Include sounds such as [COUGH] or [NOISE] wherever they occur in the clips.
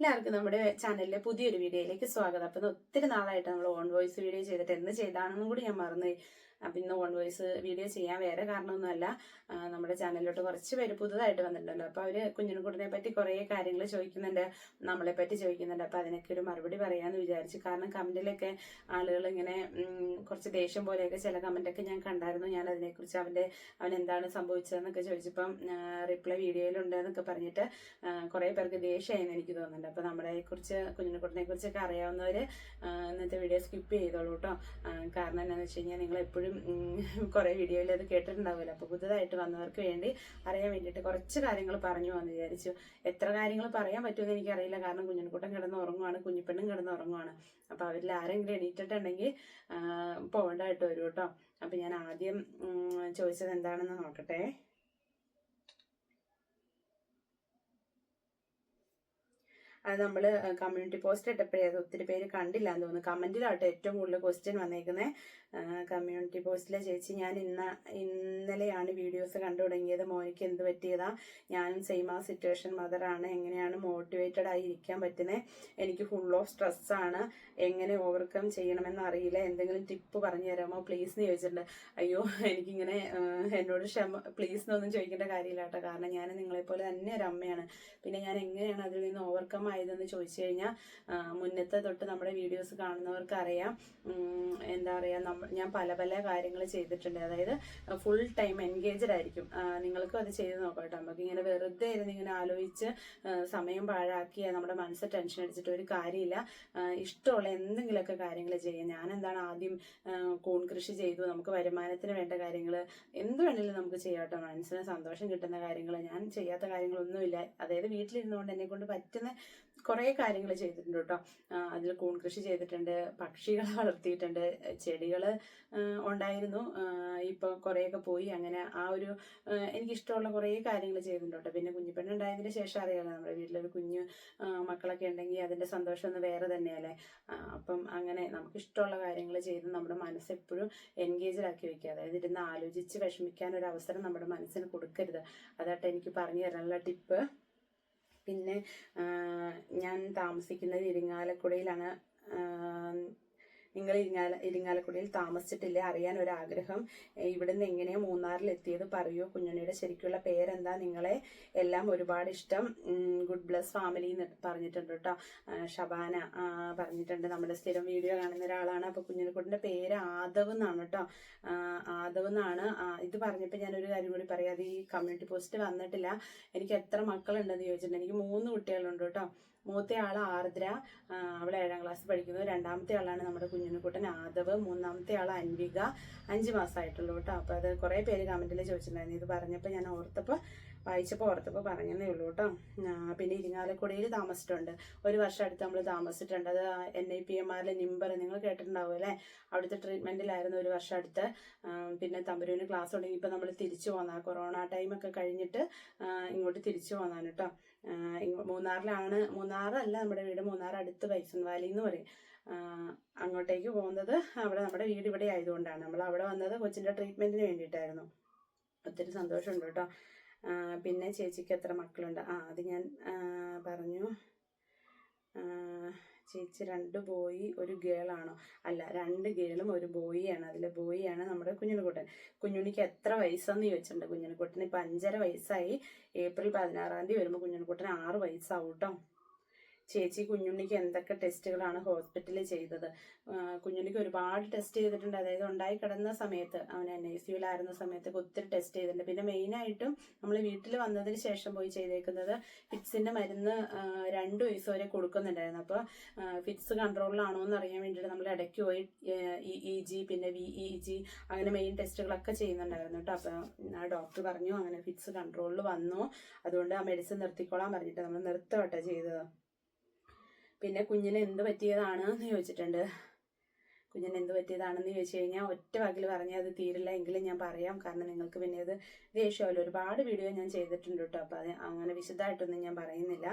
എല്ലാവർക്കും നമ്മുടെ ചാനലിലെ പുതിയൊരു വീഡിയോയിലേക്ക് സ്വാഗതം. അപ്പം ഒത്തിരി നാളായിട്ട് നമ്മൾ ഓൺ വോയിസ് വീഡിയോ ചെയ്തിട്ട് എന്ത് ചെയ്താണെന്നും കൂടി ഞാൻ മറന്നുപോയി. അപ്പം ഇന്ന് ഓൺ വോയിസ് വീഡിയോ ചെയ്യാൻ വേറെ കാരണമൊന്നുമല്ല. നമ്മുടെ ചാനലിലോട്ട് കുറച്ച് പേര് പുതുതായിട്ട് വന്നിട്ടുണ്ടല്ലോ. അപ്പോൾ അവർ കുഞ്ഞിനെക്കുട്ടിനെ പറ്റി കുറേ കാര്യങ്ങൾ ചോദിക്കുന്നുണ്ട്. നമ്മളെ പറ്റി ചോദിക്കുന്നുണ്ട്. അപ്പോൾ അതിനൊക്കെ ഒരു മറുപടി പറയാമെന്ന് വിചാരിച്ചു. കാരണം കമന്റിലൊക്കെ ആളുകൾ ഇങ്ങനെ കുറച്ച് ദേഷ്യം പോലെയൊക്കെ ചില കമന്റൊക്കെ ഞാൻ കണ്ടായിരുന്നു. ഞാൻ അതിനെക്കുറിച്ച് അവന്റെ അവൻ എന്താണ് സംഭവിച്ചതെന്നൊക്കെ ചോദിച്ചപ്പം റിപ്ലൈ വീഡിയോയിലുണ്ട് എന്നൊക്കെ പറഞ്ഞിട്ട് കുറേ പേർക്ക് ദേഷ്യമായെന്ന് എനിക്ക് തോന്നുന്നുണ്ട്. അപ്പോൾ നമ്മളെക്കുറിച്ച് കുറിച്ച് കുഞ്ഞിനെക്കുട്ടിനെ കുറിച്ചൊക്കെ അറിയാവുന്നവർ ഇന്നത്തെ വീഡിയോ സ്കിപ്പ് ചെയ്തോളൂ കേട്ടോ കാരണം എന്താണെന്ന് വെച്ച് കഴിഞ്ഞാൽ നിങ്ങൾ എപ്പോഴും കുറേ വീഡിയോയിൽ അത് കേട്ടിട്ടുണ്ടാവുമല്ലോ. അപ്പോൾ പുതുതായിട്ട് വന്നവർക്ക് വേണ്ടി അറിയാൻ വേണ്ടിയിട്ട് കുറച്ച് കാര്യങ്ങൾ പറഞ്ഞു എന്ന് വിചാരിച്ചു. എത്ര കാര്യങ്ങൾ പറയാൻ പറ്റുമെന്ന് എനിക്കറിയില്ല. കാരണം കുഞ്ഞിനെക്കുട്ടൻ കിടന്ന് ഉറങ്ങുവാണ് കുഞ്ഞിപ്പെണ്ണും കിടന്ന് ഉറങ്ങുവാണ്. അപ്പോൾ അവരിൽ ആരെങ്കിലും എണീറ്റിട്ടുണ്ടെങ്കിൽ പോകേണ്ടതായിട്ട് വരും കേട്ടോ. അപ്പം ഞാൻ ആദ്യം ചോദിച്ചത് എന്താണെന്ന് നോക്കട്ടെ. അത് നമ്മൾ കമ്മ്യൂണിറ്റി പോസ്റ്റ് ഇട്ടപ്പോഴേ അത് ഒത്തിരി പേര് കണ്ടില്ല എന്ന് തോന്നുന്നു. കമന്റിലാട്ടോ ഏറ്റവും കൂടുതൽ ക്വസ്റ്റ്യൻ വന്നേക്കുന്നത് കമ്മ്യൂണിറ്റി പോസ്റ്റിലെ ചേച്ചി ഞാൻ ഇന്ന ഇന്നലെയാണ് വീഡിയോസ് കണ്ടു തുടങ്ങിയത്. മോനിക്ക് എന്ത് പറ്റിയതാ? ഞാനും സെയിം ആ സിറ്റുവേഷൻ മദറാണ് എങ്ങനെയാണ് മോട്ടിവേറ്റഡ് ആയി ഇരിക്കാൻ പറ്റുന്നത് എനിക്ക് ഫുൾ ഓഫ് സ്ട്രെസ്സാണ് എങ്ങനെ ഓവർകം ചെയ്യണമെന്ന് അറിയില്ല. എന്തെങ്കിലും ടിപ്പ് പറഞ്ഞു തരാമോ? പ്ലീസ് എന്ന് ചോദിച്ചിട്ടുണ്ട്. അയ്യോ എനിക്കിങ്ങനെ എന്നോട് ക്ഷമ പ്ലീസ് എന്നൊന്നും ചോദിക്കേണ്ട കാര്യമില്ല കേട്ടോ കാരണം ഞാൻ നിങ്ങളെപ്പോലെ തന്നെ ഒരു അമ്മയാണ്. പിന്നെ ഞാൻ എങ്ങനെയാണ് അതിൽ നിന്ന് ഓവർകം ആയതെന്ന് ചോദിച്ചു കഴിഞ്ഞാൽ മുന്നത്തെ തൊട്ട് നമ്മുടെ വീഡിയോസ് കാണുന്നവർക്ക് അറിയാം എന്താ പറയുക ഞാൻ പല പല കാര്യങ്ങൾ ചെയ്തിട്ടുണ്ട്. അതായത് ഫുൾ ടൈം എൻഗേജഡ് ആയിരിക്കും. നിങ്ങൾക്കും അത് ചെയ്ത് നോക്കാം കേട്ടോ. നമുക്ക് ഇങ്ങനെ വെറുതെ ഇരുന്ന് ഇങ്ങനെ ആലോചിച്ച് സമയം പാഴാക്കി നമ്മുടെ മനസ്സ് ടെൻഷൻ അടിച്ചിട്ട് ഒരു കാര്യമില്ല. ഇഷ്ടമുള്ള എന്തെങ്കിലുമൊക്കെ കാര്യങ്ങൾ ചെയ്യാം. ഞാൻ എന്താണ് ആദ്യം കൂൺ കൃഷി ചെയ്തു. നമുക്ക് വരുമാനത്തിന് വേണ്ട കാര്യങ്ങൾ എന്ത് വേണമെങ്കിലും നമുക്ക് ചെയ്യാം കേട്ടോ. മനസ്സിന് സന്തോഷം കിട്ടുന്ന കാര്യങ്ങൾ ഞാൻ ചെയ്യാത്ത കാര്യങ്ങളൊന്നുമില്ല. അതായത് വീട്ടിലിരുന്നുകൊണ്ട് എന്നെ കൊണ്ട് പറ്റുന്ന കുറേ കാര്യങ്ങൾ ചെയ്തിട്ടുണ്ട് കേട്ടോ അതിൽ കൂൺ കൃഷി ചെയ്തിട്ടുണ്ട് പക്ഷികളെ [LAUGHS] വളർത്തിയിട്ടുണ്ട് ചെടികൾ ഉണ്ടായിരുന്നു. ഇപ്പോൾ കുറേയൊക്കെ പോയി. അങ്ങനെ ആ ഒരു എനിക്കിഷ്ടമുള്ള കുറേ കാര്യങ്ങൾ ചെയ്തിട്ടുണ്ട് കേട്ടോ പിന്നെ കുഞ്ഞിപ്പെണ്ണുണ്ടായതിന് ശേഷം അറിയാലോ നമ്മുടെ വീട്ടിലൊരു കുഞ്ഞു മക്കളൊക്കെ ഉണ്ടെങ്കിൽ അതിന്റെ സന്തോഷം ഒന്ന് വേറെ തന്നെയല്ലേ. അപ്പം അങ്ങനെ നമുക്ക് ഇഷ്ടമുള്ള കാര്യങ്ങൾ ചെയ്ത് നമ്മുടെ മനസ്സെപ്പോഴും എൻഗേജിലാക്കി വെക്കുക. അതായത് ഇരുന്ന് ആലോചിച്ച് വിഷമിക്കാൻ അവസരം നമ്മുടെ മനസ്സിന് കൊടുക്കരുത്. അതായിട്ട് എനിക്ക് പറഞ്ഞു തരാനുള്ള ടിപ്പ്. പിന്നെ ഞാൻ താമസിക്കുന്നത് ഇരിങ്ങാലക്കുടയിലാണ്. നിങ്ങൾ ഇരിങ്ങാല ഇരിങ്ങാലക്കുടിയിൽ താമസിച്ചിട്ടില്ലേ? അറിയാൻ ഒരു ആഗ്രഹം ഇവിടുന്ന് എങ്ങനെയാണ് മൂന്നാറിൽ എത്തിയത് പറയൂ. കുഞ്ഞുണ്ണിയുടെ ശരിക്കുള്ള പേരെന്താ? നിങ്ങളെ എല്ലാം ഒരുപാട് ഇഷ്ടം. ഗുഡ് ബ്ലസ് ഫാമിലി എന്ന് പറഞ്ഞിട്ടുണ്ട് കേട്ടോ. ഷബാന പറഞ്ഞിട്ടുണ്ട്. നമ്മുടെ സ്ഥിരം വീഡിയോ കാണുന്ന ഒരാളാണ്. അപ്പോൾ കുഞ്ഞിനെക്കുട്ടിന്റെ പേര് ആദവ് എന്നാണ് കേട്ടോ. ആദവ് എന്നാണ്. ഇത് പറഞ്ഞപ്പോൾ ഞാനൊരു കാര്യം കൂടി പറയാം. അത് ഈ കമ്മ്യൂണിറ്റി പോസ്റ്റ് വന്നിട്ടില്ല. എനിക്ക് എത്ര മക്കളുണ്ടെന്ന് ചോദിച്ചിട്ടുണ്ട്. എനിക്ക് മൂന്ന് കുട്ടികളുണ്ട് കേട്ടോ. മൂത്ത ആൾ ആർദ്ര അവൾ ഏഴാം ക്ലാസ് പഠിക്കുന്നു. രണ്ടാമത്തെ ആളാണ് നമ്മുടെ കുഞ്ഞിനുക്കുട്ടൻ ആദവ്. മൂന്നാമത്തെ ആൾ അൻവിക. അഞ്ച് മാസമായിട്ടുള്ളൂ കേട്ടോ. അപ്പോൾ അത് കുറേ പേര് കമന്റിൽ ചോദിച്ചിട്ടുണ്ടായിരുന്നു. ഇത് പറഞ്ഞപ്പോൾ ഞാൻ ഓർത്തപ്പോൾ വായിച്ചപ്പോൾ ഓർത്തപ്പോൾ പറഞ്ഞതേ ഉള്ളൂ കേട്ടോ. പിന്നെ ഇരിങ്ങാലക്കുടയിൽ താമസിച്ചിട്ടുണ്ട്. ഒരു വർഷം അടുത്ത് നമ്മൾ താമസിച്ചിട്ടുണ്ട്. അത് എൻ ഐ പി എമാരിലെ നിമ്പർ നിങ്ങൾ കേട്ടിട്ടുണ്ടാവും അല്ലേ? അവിടുത്തെ ട്രീറ്റ്മെന്റിലായിരുന്നു ഒരു വർഷം അടുത്ത്. പിന്നെ തമ്പുരൂന് ക്ലാസ് തുടങ്ങി ഇപ്പോൾ നമ്മൾ തിരിച്ചു പോന്നാ. കൊറോണ ടൈമൊക്കെ കഴിഞ്ഞിട്ട് ഇങ്ങോട്ട് തിരിച്ചു പോന്നാണ് കേട്ടോ. മൂന്നാറിലാണ്. മൂന്നാറല്ല നമ്മുടെ വീട്. മൂന്നാർ അടുത്ത് ബൈസൺ വാലി എന്ന് പറയും. അങ്ങോട്ടേക്ക് പോകുന്നത് അവിടെ നമ്മുടെ വീട് ഇവിടെ ആയതുകൊണ്ടാണ്. നമ്മൾ അവിടെ വന്നത് കൊച്ചിന്റെ ട്രീറ്റ്മെന്റിന് വേണ്ടിയിട്ടായിരുന്നു. ഒത്തിരി സന്തോഷമുണ്ട് കേട്ടോ. പിന്നെ ചേച്ചിക്ക് എത്ര മക്കളുണ്ട്? ആ അത് ഞാൻ പറഞ്ഞു. ചേച്ചി രണ്ട് ബോയി ഒരു ഗേളാണോ അല്ല രണ്ട് ഗേളും ഒരു ബോയിയാണ് അതിൽ ബോയിയാണ് നമ്മുടെ കുഞ്ഞിനുകുട്ടൻ കുഞ്ഞുണ്ണിക്ക് എത്ര വയസ്സെന്ന് ചോദിച്ചിട്ടുണ്ട്. കുഞ്ഞിനുകുട്ടന് ഇപ്പം അഞ്ചര വയസ്സായി. ഏപ്രിൽ പതിനാറാം തീയതി വരുമ്പോൾ കുഞ്ഞിനുകുട്ടന് ആറ് വയസ്സാവും കേട്ടോ ചേച്ചി കുഞ്ഞുണ്ണിക്ക് എന്തൊക്കെ ടെസ്റ്റുകളാണ് ഹോസ്പിറ്റലിൽ ചെയ്തത്? കുഞ്ഞുണ്ണിക്ക് ഒരുപാട് ടെസ്റ്റ് ചെയ്തിട്ടുണ്ട്. അതായത് ഉണ്ടായി കിടന്ന സമയത്ത് അവൻ എൻ ഐ സിയുലായിരുന്ന സമയത്ത് ഒത്തിരി ടെസ്റ്റ് ചെയ്തിട്ടുണ്ട്. പിന്നെ മെയിനായിട്ടും നമ്മൾ വീട്ടിൽ വന്നതിന് ശേഷം പോയി ചെയ്തേക്കുന്നത് ഫിറ്റ്സിന്റെ മരുന്ന് രണ്ട് വയസ്സ് വരെ കൊടുക്കുന്നുണ്ടായിരുന്നു. അപ്പോൾ ഫിറ്റ്സ് കൺട്രോളിലാണോ എന്ന് അറിയാൻ വേണ്ടിയിട്ട് നമ്മൾ ഇടയ്ക്ക് പോയി ഇ ജി പിന്നെ വി ഇ ജി അങ്ങനെ മെയിൻ ടെസ്റ്റുകളൊക്കെ ചെയ്യുന്നുണ്ടായിരുന്നു കേട്ടോ. അപ്പോൾ ആ ഡോക്ടർ പറഞ്ഞു അങ്ങനെ ഫിറ്റ്സ് കൺട്രോളിൽ വന്നു. അതുകൊണ്ട് ആ മെഡിസിൻ നിർത്തിക്കോളാൻ പറഞ്ഞിട്ട് നമ്മൾ നിർത്തുകട്ടോ ചെയ്തത്. പിന്നെ കുഞ്ഞിന് എന്ത് പറ്റിയതാണ് എന്ന് ചോദിച്ചിട്ടുണ്ട്. കുഞ്ഞിന് എന്ത് പറ്റിയതാണെന്ന് ചോദിച്ചു കഴിഞ്ഞാൽ ഒറ്റ വാക്കിൽ പറഞ്ഞാൽ അത് തീരില്ല എങ്കിലും ഞാൻ പറയാം. കാരണം നിങ്ങൾക്ക് പിന്നെ അത് ദേഷ്യമല്ലോ ഒരുപാട് വീഡിയോ ഞാൻ ചെയ്തിട്ടുണ്ട് കേട്ടോ. അപ്പോൾ അത് അങ്ങനെ വിശദമായിട്ടൊന്നും ഞാൻ പറയുന്നില്ല.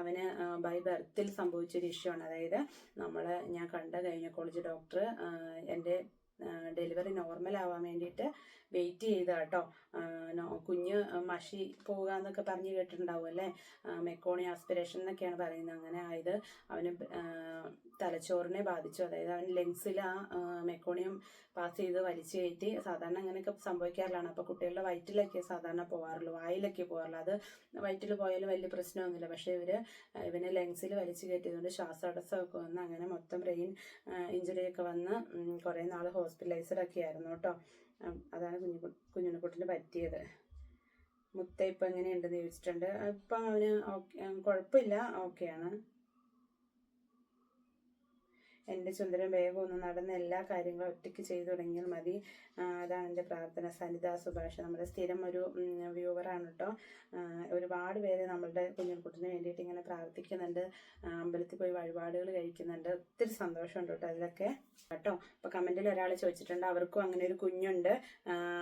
അവന് ബൈ ബർത്തിൽ സംഭവിച്ചൊരു ഇഷ്യൂ ആണ്. അതായത് നമ്മൾ ഞാൻ കണ്ട കഴിഞ്ഞ കോളേജ് ഡോക്ടർ എന്റെ ഡെലിവറി നോർമൽ ആവാൻ വേണ്ടിയിട്ട് വെയിറ്റ് ചെയ്ത കേട്ടോ കുഞ്ഞ് മഷി പോകാന്നൊക്കെ പറഞ്ഞ് കേട്ടിട്ടുണ്ടാവും അല്ലേ? മെക്കോണി ആസ്പിറേഷൻ എന്നൊക്കെയാണ് പറയുന്നത്. അങ്ങനെ ആയത് അവന് തലച്ചോറിനെ ബാധിച്ചു. അതായത് അവൻ ലെങ്സിൽ ആ മെക്കോണിയം പാസ് ചെയ്ത് വലിച്ചു കയറ്റി സാധാരണ അങ്ങനെയൊക്കെ സംഭവിക്കാറുള്ളതാണ് അപ്പോൾ കുട്ടികളുടെ വയറ്റിലൊക്കെ സാധാരണ പോകാറുള്ളൂ. വായിലൊക്കെ പോകാറുള്ളൂ. അത് വയറ്റിൽ പോയാലും വലിയ പ്രശ്നമൊന്നുമില്ല. പക്ഷേ ഇവർ ഇവനെ ലെങ്സിൽ വലിച്ചു കയറ്റിയതുകൊണ്ട് ശ്വാസതടസ്സമൊക്കെ വന്ന് അങ്ങനെ മൊത്തം ബ്രെയിൻ ഇഞ്ചുറിയൊക്കെ വന്ന് കുറേ നാൾ ഹോസ്പിറ്റലൈസ്ഡ് ഒക്കെ ആയിരുന്നു കേട്ടോ അതാണ് കുഞ്ഞു കുഞ്ഞുണ്ണിക്കുട്ടിന് പറ്റിയത്. മുത്ത ഇപ്പം എങ്ങനെയുണ്ടെന്ന് ചോദിച്ചിട്ടുണ്ട്. ഇപ്പം അവന് ഓക്കെ കുഴപ്പമില്ല. ഓക്കെയാണ് എന്റെ ചുന്ദരം വേഗം ഒന്ന് നടന്ന് എല്ലാ കാര്യങ്ങളും ഒറ്റയ്ക്ക് ചെയ്തു തുടങ്ങിയാൽ മതി. അതാണ് എന്റെ പ്രാർത്ഥന. സനിത സുഭാഷ് നമ്മുടെ സ്ഥിരം ഒരു വ്യൂവറാണ് കേട്ടോ. ഒരുപാട് പേര് നമ്മളുടെ കുഞ്ഞുകുട്ടിന് വേണ്ടിയിട്ട് ഇങ്ങനെ പ്രാർത്ഥിക്കുന്നുണ്ട്. അമ്പലത്തിൽ പോയി വഴിപാടുകൾ കഴിക്കുന്നുണ്ട്. ഒത്തിരി സന്തോഷമുണ്ട് കേട്ടോ അതിലൊക്കെ. കേട്ടോ? ഇപ്പൊ കമന്റിൽ ഒരാൾ ചോദിച്ചിട്ടുണ്ട്. അവർക്കും അങ്ങനെ ഒരു കുഞ്ഞുണ്ട്.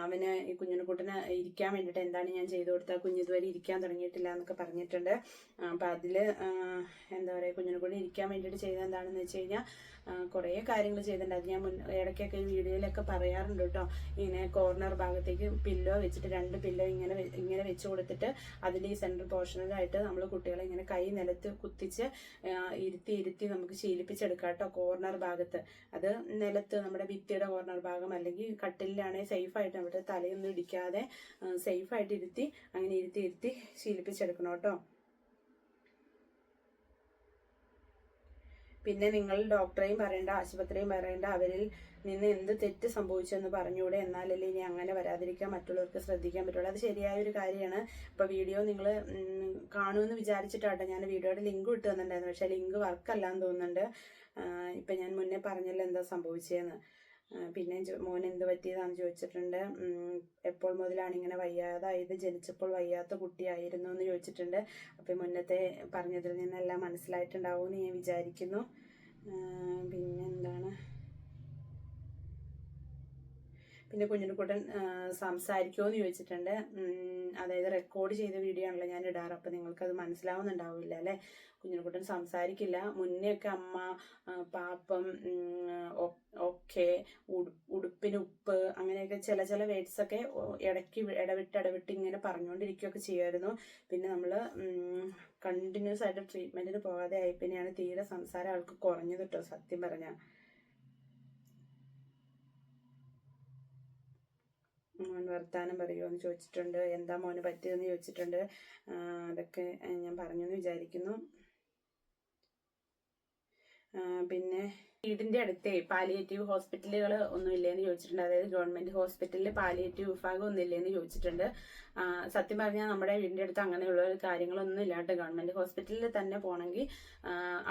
അവന് ഈ കുഞ്ഞിനെക്കുട്ടിന് ഇരിക്കാൻ വേണ്ടിയിട്ട് എന്താണ് ഞാൻ ചെയ്തു കൊടുത്തത്? ആ കുഞ്ഞ് ഇതുവരെ ഇരിക്കാൻ തുടങ്ങിയിട്ടില്ല എന്നൊക്കെ പറഞ്ഞിട്ടുണ്ട്. അപ്പോൾ അതിൽ എന്താ പറയുക കുഞ്ഞിനെക്കൂടി ഇരിക്കാൻ വേണ്ടിയിട്ട് ചെയ്തത് എന്താണെന്ന് വെച്ച് കഴിഞ്ഞാൽ കുറേ കാര്യങ്ങൾ ചെയ്തിട്ടുണ്ട്. ഞാൻ ഇടയ്ക്കൊക്കെ ഈ വീഡിയോയിലൊക്കെ പറയാറുണ്ട് കേട്ടോ. ഇങ്ങനെ കോർണർ ഭാഗത്തേക്ക് പില്ലോ വെച്ചിട്ട് രണ്ട് പില്ലോ ഇങ്ങനെ ഇങ്ങനെ വെച്ച് കൊടുത്തിട്ട് അതിന്റെ ഈ സെൻട്രൽ പോർഷനിലായിട്ട് നമ്മൾ കുട്ടികളെ ഇങ്ങനെ കൈ നിലത്ത് കുത്തിച്ച് ഇരുത്തി ഇരുത്തി നമുക്ക് ശീലിപ്പിച്ചെടുക്കാം കേട്ടോ കോർണർ ഭാഗത്ത്. അത് നിലത്ത് നമ്മുടെ ഭിത്തിയുടെ കോർണർ ഭാഗം അല്ലെങ്കിൽ കട്ടിലാണെങ്കിൽ സേഫായിട്ട് നമ്മുടെ തലയൊന്നും ഇടിക്കാതെ സേഫായിട്ട് ഇരുത്തി അങ്ങനെ ഇരുത്തി ഇരുത്തി ശീലിപ്പിച്ചെടുക്കണം കേട്ടോ. പിന്നെ നിങ്ങൾ ഡോക്ടറെയും പറയേണ്ട ആശുപത്രിയും പറയേണ്ട അവരിൽ നിന്ന് എന്ത് തെറ്റ് സംഭവിച്ചെന്ന് പറഞ്ഞുകൂടെ? എന്നാലല്ലേ ഇനി അങ്ങനെ വരാതിരിക്കാൻ മറ്റുള്ളവർക്ക് ശ്രദ്ധിക്കാൻ പറ്റുള്ളൂ. അത് ശരിയായ ഒരു കാര്യമാണ്. ഇപ്പൊ വീഡിയോ നിങ്ങൾ കാണുമെന്ന് വിചാരിച്ചിട്ടാട്ടോ ഞാൻ വീഡിയോയുടെ ലിങ്ക് ഇട്ട് തന്നിട്ടുണ്ടായിരുന്നു പക്ഷെ ലിങ്ക് വർക്കല്ലാന്ന് തോന്നുന്നുണ്ട്. ഇപ്പം ഞാൻ മുന്നേ പറഞ്ഞല്ലോ എന്താ സംഭവിച്ചതെന്ന് പിന്നെ മോൻ എന്ത് പറ്റിയതാന്ന് ചോദിച്ചിട്ടുണ്ട്. എപ്പോൾ മുതലാണ് ഇങ്ങനെ വയ്യാതായത് ജനിച്ചപ്പോൾ വയ്യാത്ത കുട്ടിയായിരുന്നു എന്ന് ചോദിച്ചിട്ടുണ്ട്. അപ്പം മുന്നത്തെ പറഞ്ഞതിൽ നിന്നെല്ലാം മനസ്സിലായിട്ടുണ്ടാവും എന്ന് ഞാൻ വിചാരിക്കുന്നു. പിന്നെന്താണ്? പിന്നെ കുഞ്ഞിനുക്കുട്ടൻ സംസാരിക്കുമോ എന്ന് ചോദിച്ചിട്ടുണ്ട്. അതായത് റെക്കോർഡ് ചെയ്ത വീഡിയോ ആണല്ലോ ഞാൻ ഇടാറ്. അപ്പം നിങ്ങൾക്ക് അത് മനസ്സിലാവുന്നുണ്ടാവില്ല അല്ലേ? കുഞ്ഞിനുക്കുട്ടൻ സംസാരിക്കില്ല. മുന്നേ ഒക്കെ അമ്മ പാപ്പം ഒക്കെ ഉടുപ്പിന് ഉപ്പ് അങ്ങനെയൊക്കെ ചില ചില വേഡ്സൊക്കെ ഇടയ്ക്ക് ഇടവിട്ട് ഇടവിട്ട് ഇങ്ങനെ പറഞ്ഞുകൊണ്ടിരിക്കുകയൊക്കെ ചെയ്യുമായിരുന്നു. പിന്നെ നമ്മൾ കണ്ടിന്യൂസ് ആയിട്ട് ട്രീറ്റ്മെന്റിന് പോകാതെ ആയി. പിന്നെയാണ് തീരെ സംസാരം ആൾക്ക് കുറഞ്ഞു കേട്ടോ സത്യം പറഞ്ഞാൽ മോൻ വർത്താനം പറയുമോ എന്ന് ചോദിച്ചിട്ടുണ്ട്. എന്താ മോന് പറ്റിയതെന്ന് ചോദിച്ചിട്ടുണ്ട്. അതൊക്കെ ഞാൻ പറഞ്ഞു എന്ന് വിചാരിക്കുന്നു പിന്നെ വീടിന്റെ അടുത്തേ പാലിയേറ്റീവ് ഹോസ്പിറ്റലുകൾ ഒന്നും ഇല്ലേന്ന് ചോദിച്ചിട്ടുണ്ട്. അതായത് ഗവൺമെന്റ് ഹോസ്പിറ്റലിൽ പാലിയേറ്റീവ് വിഭാഗം ഒന്നും ഇല്ലേന്ന് ചോദിച്ചിട്ടുണ്ട്. സത്യം പറഞ്ഞാൽ നമ്മുടെ വീടിന്റെ അടുത്ത് അങ്ങനെയുള്ള കാര്യങ്ങളൊന്നും ഇല്ലാണ്ട് ഗവൺമെന്റ് ഹോസ്പിറ്റലിൽ തന്നെ പോകണമെങ്കിൽ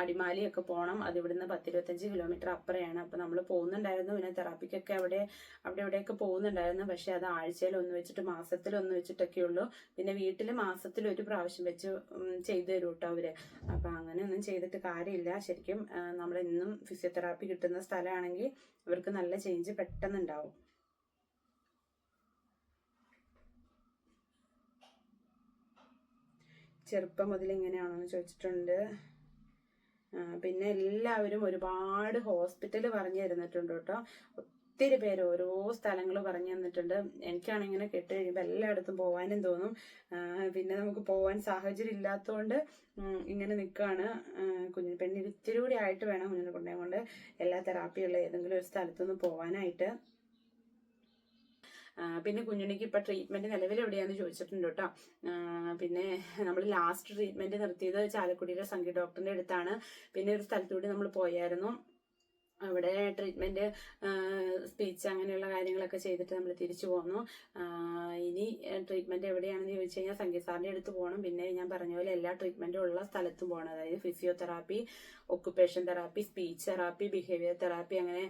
അടിമാലിയൊക്കെ പോകണം അത് ഇവിടുന്ന് പത്തിരുപത്തഞ്ച് കിലോമീറ്റർ അപ്പുറയാണ്. അപ്പൊ നമ്മൾ പോകുന്നുണ്ടായിരുന്നു. പിന്നെ തെറാപ്പിക്കൊക്കെ അവിടെ അവിടെ ഇവിടെയൊക്കെ പോകുന്നുണ്ടായിരുന്നു. പക്ഷെ അത് ആഴ്ചയിൽ ഒന്ന് വെച്ചിട്ട് മാസത്തിൽ ഒന്ന് വെച്ചിട്ടൊക്കെ ഉള്ളൂ. പിന്നെ വീട്ടിൽ മാസത്തിൽ ഒരു പ്രാവശ്യം വെച്ച് ചെയ്തു തരും കേട്ടോ അവർ. അപ്പൊ അങ്ങനെ ഒന്നും ചെയ്തിട്ട് കാര്യമില്ല. ശരിക്കും നമ്മൾ ഇന്നും ഫിസിയോതെറാപ്പി കിട്ടുന്ന സ്ഥലമാണെങ്കിൽ ഇവർക്ക് നല്ല ചേഞ്ച് പെട്ടെന്നുണ്ടാവും. ചെറുപ്പം മുതൽ ഇങ്ങനെയാണോ എന്ന് ചോദിച്ചിട്ടുണ്ട് പിന്നെ എല്ലാവരും ഒരുപാട് ഹോസ്പിറ്റൽ പറഞ്ഞു തരുന്നിട്ടുണ്ട് കേട്ടോ. ഒത്തിരി പേര് ഓരോ സ്ഥലങ്ങൾ പറഞ്ഞു തന്നിട്ടുണ്ട്. എനിക്കാണ് ഇങ്ങനെ കേട്ട് കഴിയുമ്പോൾ എല്ലായിടത്തും പോകാനും തോന്നും. പിന്നെ നമുക്ക് പോകാൻ സാഹചര്യം ഇല്ലാത്തതുകൊണ്ട് ഇങ്ങനെ നിൽക്കുകയാണ് കുഞ്ഞു പെണ്ണിന് ഇത്തിരി കൂടി ആയിട്ട് വേണം കുഞ്ഞിനെ കൊണ്ടേ കൊണ്ട് എല്ലാ തെറാപ്പിയുള്ള ഏതെങ്കിലും ഒരു സ്ഥലത്തുനിന്ന് പോകാനായിട്ട് പിന്നെ കുഞ്ഞുണ്ണിക്ക് ഇപ്പം ട്രീറ്റ്മെന്റ് നിലവിൽ എവിടെയാന്ന് ചോദിച്ചിട്ടുണ്ട് കേട്ടോ. പിന്നെ നമ്മൾ ലാസ്റ്റ് ട്രീറ്റ്മെന്റ് നിർത്തിയത് ചാലക്കുടിയിലെ സംഗീത ഡോക്ടറിന്റെ അടുത്താണ്. പിന്നെ ഒരു സ്ഥലത്തൂടെ നമ്മൾ പോയായിരുന്നു. അവിടെ ട്രീറ്റ്മെന്റ് സ്പീച്ച് അങ്ങനെയുള്ള കാര്യങ്ങളൊക്കെ ചെയ്തിട്ട് നമ്മൾ തിരിച്ചു പോന്നു. ഇനി ട്രീറ്റ്മെന്റ് എവിടെയാണെന്ന് ചോദിച്ചു കഴിഞ്ഞാൽ സംഗീത സാറിന്റെ അടുത്ത് പോകണം പിന്നെ ഞാൻ പറഞ്ഞ പോലെ എല്ലാ ട്രീറ്റ്മെന്റും ഉള്ള സ്ഥലത്തും പോകണം അതായത് physiotherapy occupation therapy speech therapy behaviour therapy അങ്ങനെ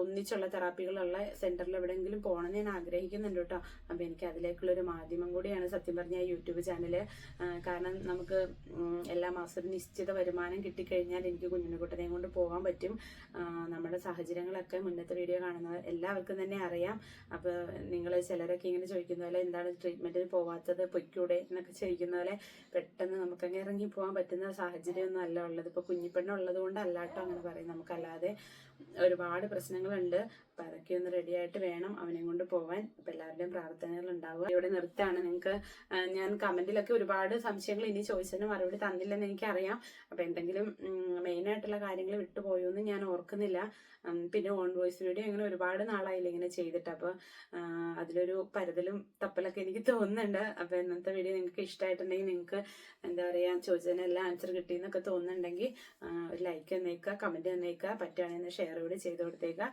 ഒന്നിച്ചുള്ള തെറാപ്പികളുള്ള സെന്ററിൽ എവിടെയെങ്കിലും പോകണം ഞാൻ ആഗ്രഹിക്കുന്നുണ്ട് കേട്ടോ. അപ്പോൾ എനിക്ക് അതിലേക്കുള്ള ഒരു മാധ്യമം കൂടിയാണ് സത്യം പറഞ്ഞ യൂട്യൂബ് ചാനൽ കാരണം നമുക്ക് എല്ലാ മാസവും നിശ്ചിത വരുമാനം കിട്ടിക്കഴിഞ്ഞാൽ എനിക്ക് കുഞ്ഞിനെക്കുട്ടനെയും കൊണ്ട് പോകാൻ പറ്റും. നമ്മുടെ സാഹചര്യങ്ങളൊക്കെ മുന്നത്തെ വീഡിയോ കാണുന്ന എല്ലാവർക്കും തന്നെ അറിയാം. അപ്പോൾ നിങ്ങൾ ചിലരൊക്കെ ഇങ്ങനെ ചോദിക്കുന്ന പോലെ എന്താണ് ട്രീറ്റ്മെന്റിന് പോവാത്തത്? പൊയ്ക്കൂടെ? എന്നൊക്കെ ചോദിക്കുന്ന പോലെ പെട്ടെന്ന് നമുക്കങ്ങ് ഇറങ്ങി പോകാൻ പറ്റുന്ന സാഹചര്യമൊന്നും അല്ല ഉള്ളത്. ഇപ്പോൾ കുഞ്ഞിപ്പെണ്ണുള്ളത് കൊണ്ട് അല്ലാട്ടോ അങ്ങനെ പറയും നമുക്കല്ലാതെ ഒരുപാട് പ്രശ്നങ്ങളുണ്ട്. അപ്പൊ അതൊക്കെ ഒന്ന് റെഡി ആയിട്ട് വേണം അവനെ കൊണ്ട് പോവാൻ. അപ്പൊ എല്ലാവരുടെയും പ്രാർത്ഥനകൾ ഉണ്ടാവുക. ഇവിടെ നിർത്താണ് നിങ്ങൾക്ക് ഞാൻ കമന്റിലൊക്കെ ഒരുപാട് സംശയങ്ങൾ ഇനി ചോദിച്ചതിന് മറുപടി തന്നില്ലെന്ന് എനിക്കറിയാം. അപ്പൊ എന്തെങ്കിലും മെയിൻ ആയിട്ടുള്ള കാര്യങ്ങൾ വിട്ടുപോയോ എന്ന് ഞാൻ ഓർക്കുന്നില്ല. പിന്നെ ഓൺ വോയിസ് വീഡിയോ ഇങ്ങനെ ഒരുപാട് നാളായില്ല ഇങ്ങനെ ചെയ്തിട്ട്. അപ്പൊ അതിലൊരു പരതലും തപ്പലൊക്കെ എനിക്ക് തോന്നുന്നുണ്ട്. അപ്പൊ ഇന്നത്തെ വീഡിയോ നിങ്ങൾക്ക് ഇഷ്ടമായിട്ടുണ്ടെങ്കിൽ നിങ്ങൾക്ക് എന്താ പറയാ ചോദിച്ചതിനെല്ലാം ആൻസർ കിട്ടിയെന്നൊക്കെ തോന്നുന്നുണ്ടെങ്കിൽ ഒരു ലൈക്ക് തന്നേക്കുക കമന്റ് തന്നേക്കുക പറ്റുകയാണെങ്കിൽ ഷെയർ കൂടി ചെയ്ത് കൊടുത്തേക്കുക